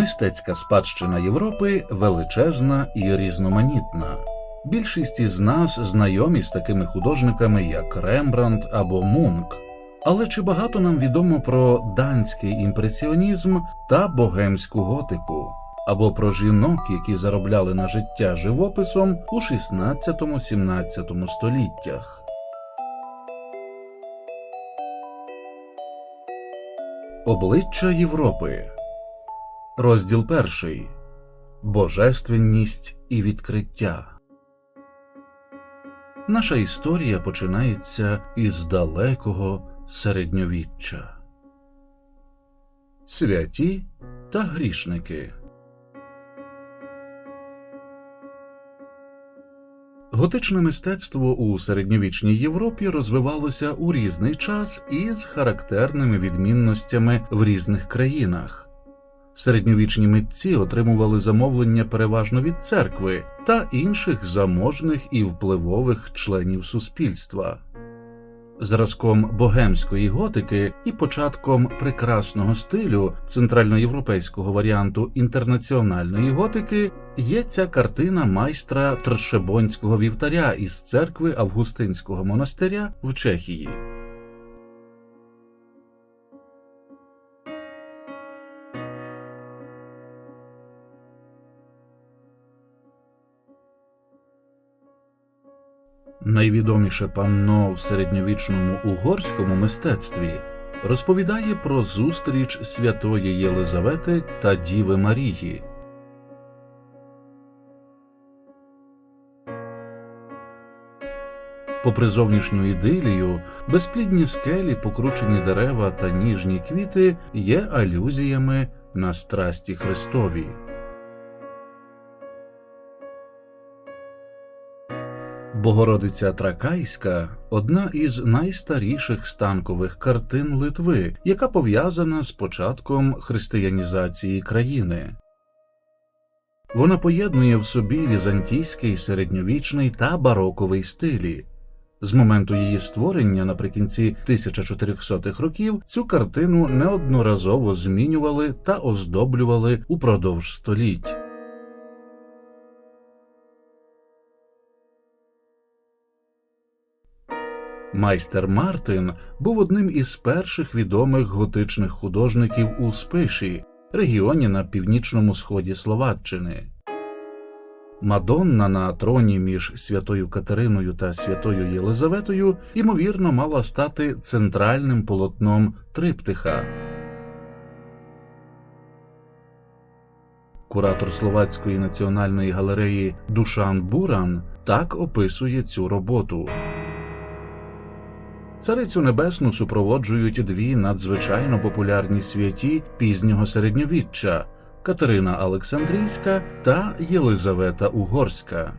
Мистецька спадщина Європи величезна і різноманітна. Більшість із нас знайомі з такими художниками, як Рембрандт або Мунк. Але чи багато нам відомо про данський імпресіонізм та богемську готику, або про жінок, які заробляли на життя живописом у 16-17 століттях? Обличчя Європи. Розділ перший Божественність і відкриття. Наша історія починається із далекого середньовіччя. Святі та грішники. Готичне мистецтво у середньовічній Європі розвивалося у різний час із характерними відмінностями в різних країнах. Середньовічні митці отримували замовлення переважно від церкви та інших заможних і впливових членів суспільства. Зразком богемської готики і початком прекрасного стилю центральноєвропейського варіанту інтернаціональної готики є ця картина майстра Тршебонського вівтаря із церкви Августинського монастиря в Чехії. Найвідоміше панно в середньовічному угорському мистецтві розповідає про зустріч святої Єлизавети та Діви Марії. Попри зовнішню ідилію, безплідні скелі, покручені дерева та ніжні квіти є алюзіями на страсті Христові. Богородиця Тракайська одна із найстаріших станкових картин Литви, яка пов'язана з початком християнізації країни. Вона поєднує в собі візантійський середньовічний та бароковий стилі. З моменту її створення наприкінці 1400-х років цю картину неодноразово змінювали та оздоблювали упродовж століть. Майстер Мартин був одним із перших відомих готичних художників у Спиші, регіоні на північному сході Словаччини. Мадонна на троні між святою Катериною та святою Єлизаветою ймовірно мала стати центральним полотном триптиха. Куратор Словацької національної галереї Душан Буран так описує цю роботу. Царицю Небесну супроводжують дві надзвичайно популярні святі пізнього середньовіччя Катерина Олександрійська та Єлизавета Угорська.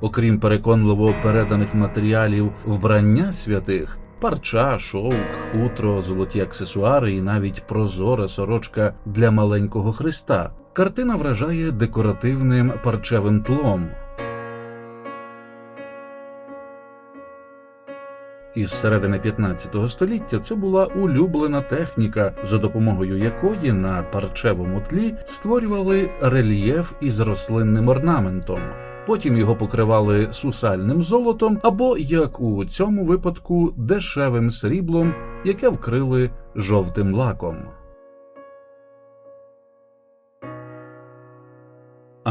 Окрім переконливо переданих матеріалів вбрання святих, парча, шовк, хутро, золоті аксесуари і навіть прозора сорочка для маленького Христа, картина вражає декоративним парчевим тлом. Із середини 15 століття це була улюблена техніка, за допомогою якої на парчевому тлі створювали рельєф із рослинним орнаментом. Потім його покривали сусальним золотом або, як у цьому випадку, дешевим сріблом, яке вкрили жовтим лаком.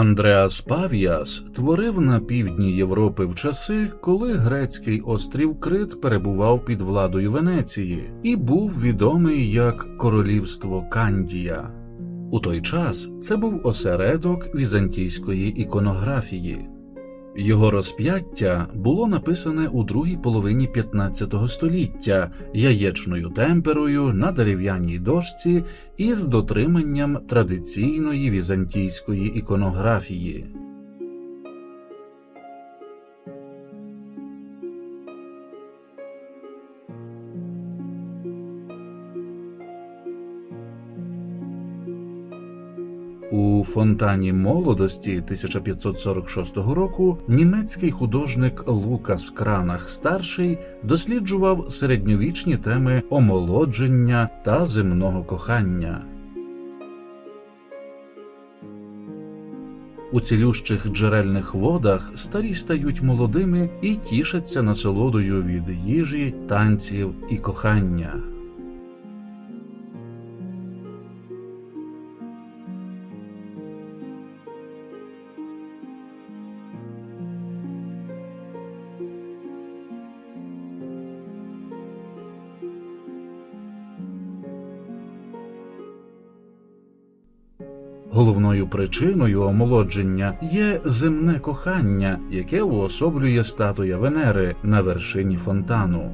Андреас Павіас творив на півдні Європи в часи, коли грецький острів Крит перебував під владою Венеції і був відомий як Королівство Кандія. У той час це був осередок візантійської іконографії. Його розп'яття було написане у другій половині 15 століття яєчною темперою на дерев'яній дошці із дотриманням традиційної візантійської іконографії. Фонтані молодості 1546 року німецький художник Лукас Кранах старший досліджував середньовічні теми омолодження та земного кохання. У цілющих джерельних водах старі стають молодими і тішаться насолодою від їжі, танців і кохання. Головною причиною омолодження є земне кохання, яке уособлює статуя Венери на вершині фонтану.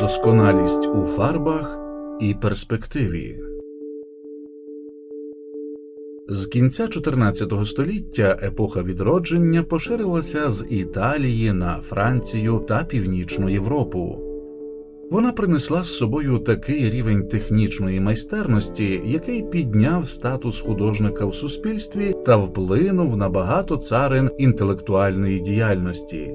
Досконалість у фарбах і перспективі. З кінця 14 століття епоха відродження поширилася з Італії на Францію та Північну Європу. Вона принесла з собою такий рівень технічної майстерності, який підняв статус художника в суспільстві та вплинув на багато царин інтелектуальної діяльності.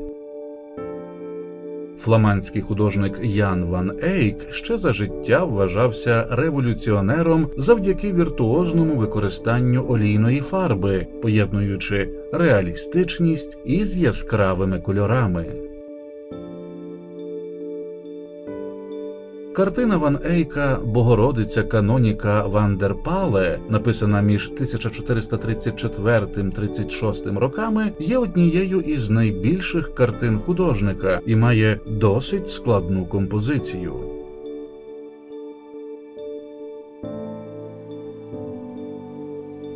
Фламандський художник Ян Ван Ейк ще за життя вважався революціонером завдяки віртуозному використанню олійної фарби, поєднуючи реалістичність із яскравими кольорами. Картина Ван Ейка Богородиця Каноніка Вандерпале, написана між 1434-36 роками, є однією із найбільших картин художника і має досить складну композицію.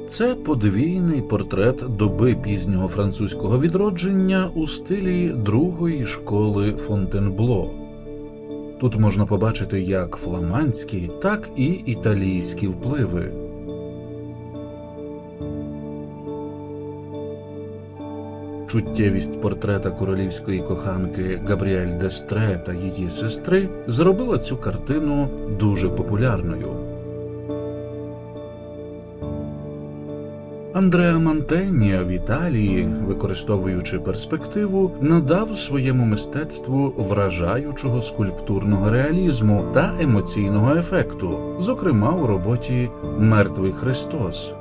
Це подвійний портрет доби пізнього французького відродження у стилі другої школи Фонтенбло. Тут можна побачити як фламандські, так і італійські впливи. Чуттєвість портрета королівської коханки Габріель Дестре та її сестри зробила цю картину дуже популярною. Андреа Мантенія в Італії, використовуючи перспективу, надав своєму мистецтву вражаючого скульптурного реалізму та емоційного ефекту, зокрема у роботі Мертвий Христос.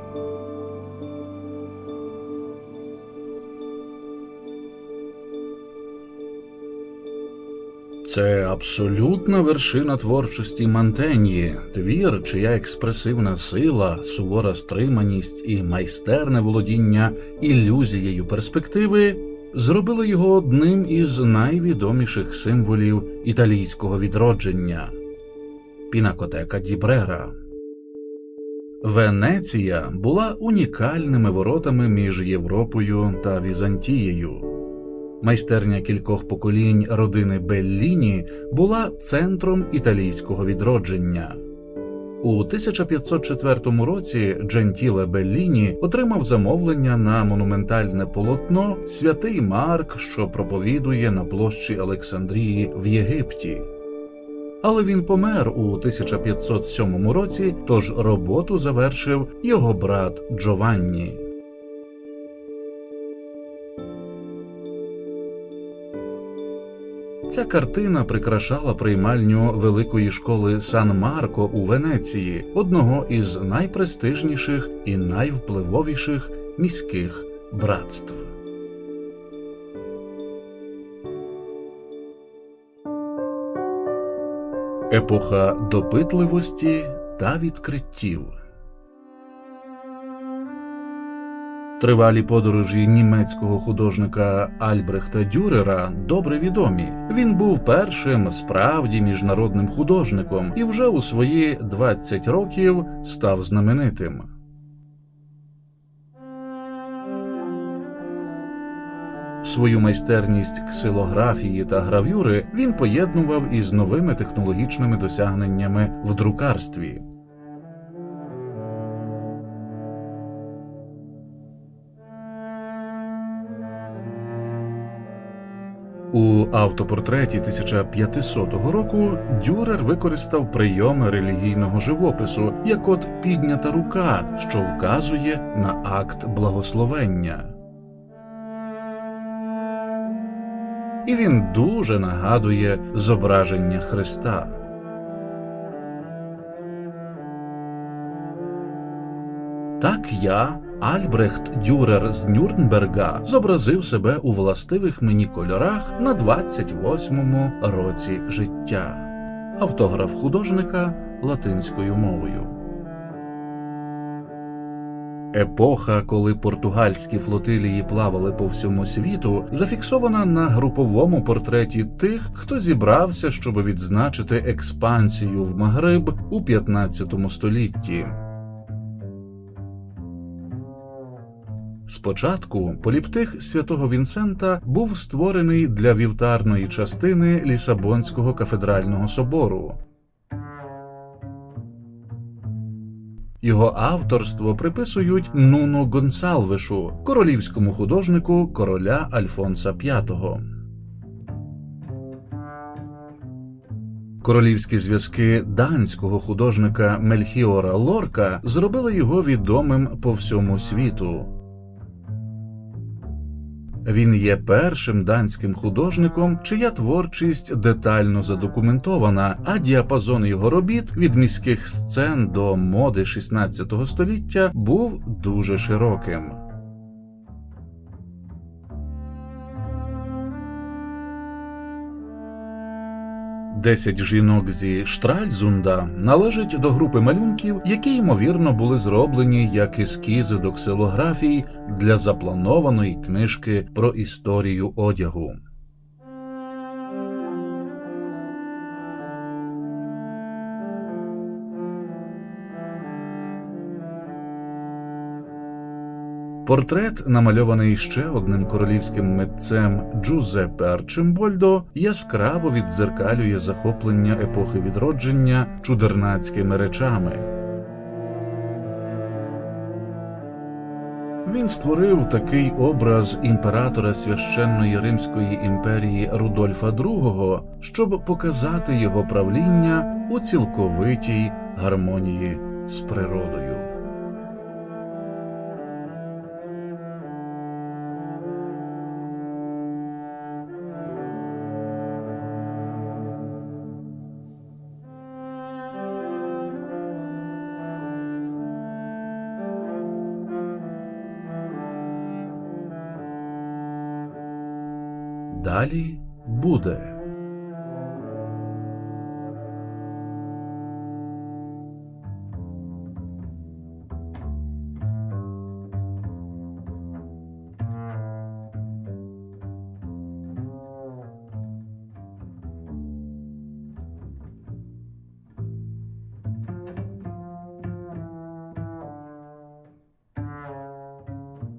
Це абсолютна вершина творчості Мантенії, твір, чия експресивна сила, сувора стриманість і майстерне володіння ілюзією перспективи зробили його одним із найвідоміших символів італійського відродження Пінакотека Дібрера. Венеція була унікальними воротами між Європою та Візантією. Майстерня кількох поколінь родини Белліні була центром італійського відродження. У 1504 році Джентіле Белліні отримав замовлення на монументальне полотно Святий Марк, що проповідує на площі Олександрії в Єгипті. Але він помер у 1507 році, тож роботу завершив його брат Джованні. Ця картина прикрашала приймальню великої школи Сан Марко у Венеції, одного із найпрестижніших і найвпливовіших міських братств. Епоха допитливості та відкриттів. Тривалі подорожі німецького художника Альбрехта Дюрера добре відомі. Він був першим справді міжнародним художником і вже у свої 20 років став знаменитим. Свою майстерність ксилографії та гравюри він поєднував із новими технологічними досягненнями в друкарстві. У автопортреті 1500 року Дюрер використав прийоми релігійного живопису, як от піднята рука, що вказує на акт благословення. І він дуже нагадує зображення Христа. Так я, Альбрехт Дюрер з Нюрнберга, зобразив себе у властивих мені кольорах на 28-му році життя. Автограф художника латинською мовою. Епоха, коли португальські флотилії плавали по всьому світу, зафіксована на груповому портреті тих, хто зібрався, щоб відзначити експансію в Магриб у 15 столітті. Спочатку поліптих святого Вінсента був створений для вівтарної частини Лісабонського кафедрального собору. Його авторство приписують Нуно Гонсалвешу, королівському художнику короля Альфонса V. Королівські зв'язки данського художника Мельхіора Лорка зробили його відомим по всьому світу. Він є першим данським художником, чия творчість детально задокументована, а діапазон його робіт від міських сцен до моди 16 століття був дуже широким. Десять жінок зі Штральзунда належать до групи малюнків, які ймовірно були зроблені як ескізи до ксилографії для запланованої книжки про історію одягу. Портрет, намальований ще одним королівським митцем Джузеппе Арчимбольдо, яскраво віддзеркалює захоплення епохи відродження чудернацькими речами. Він створив такий образ імператора священної Римської імперії Рудольфа II, щоб показати його правління у цілковитій гармонії з природою. Далі буде.